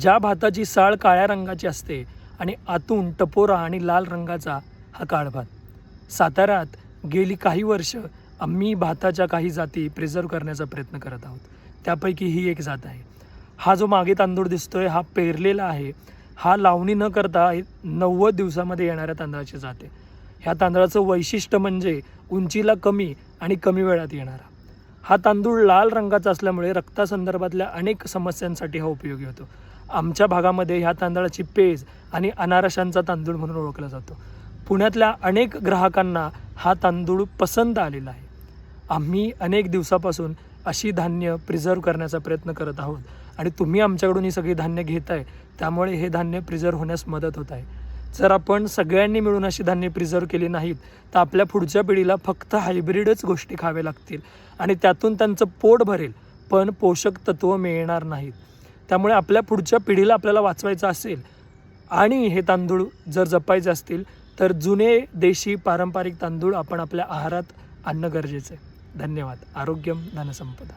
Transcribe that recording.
ज्या भाताची साळ काळ्या रंगाची असते आणि आतून टपोरा आणि लाल रंगाचा हा काळ भात. साताऱ्यात गेली काही वर्ष आम्ही भाताच्या काही जाती प्रिझर्व करण्याचा प्रयत्न करत आहोत. त्यापैकी ही एक जात आहे. हा जो मागे तांदूळ दिसतोय हा पेरलेला आहे हा लावणी न करता नव्वद दिवसामध्ये येणाऱ्या तांदळाची जात आहे. ह्या तांदळाचं वैशिष्ट्य म्हणजे उंचीला कमी आणि कमी वेळात येणारा. हा तांदूळ लाल रंगाचा असल्यामुळे रक्तासंदर्भातल्या अनेक समस्यांसाठी हा उपयोगी होतो. आमच्या भागामध्ये ह्या तांदळाची पेज आणि अनारशांचा तांदूळ म्हणून ओळखला जातो. पुण्यातल्या अनेक ग्राहकांना हा तांदूळ पसंत आलेला आहे. आम्ही अनेक दिवसापासून अशी धान्य प्रिझर्व करण्याचा प्रयत्न करत आहोत आणि तुम्ही आमच्याकडून ही सगळी धान्य घेत आहे त्यामुळे हे धान्य प्रिझर्व होण्यास मदत होत आहे. जर आपण सगळ्यांनी मिळून अशी धान्य प्रिझर्व्ह केली नाहीत तर आपल्या पुढच्या पिढीला फक्त हायब्रिडच गोष्टी खावे लागतील आणि त्यातून त्यांचं पोट भरेल पण पोषक तत्व मिळणार नाहीत. त्यामुळे आपल्या पुढच्या पिढीला आपल्याला वाचवायचं असेल आणि हे तांदूळ जर जपायचे असतील तर जुने देशी पारंपरिक तांदूळ आपण आपल्या आहारात आणणं गरजेचं आहे. धन्यवाद. आरोग्यम धनसंपदा.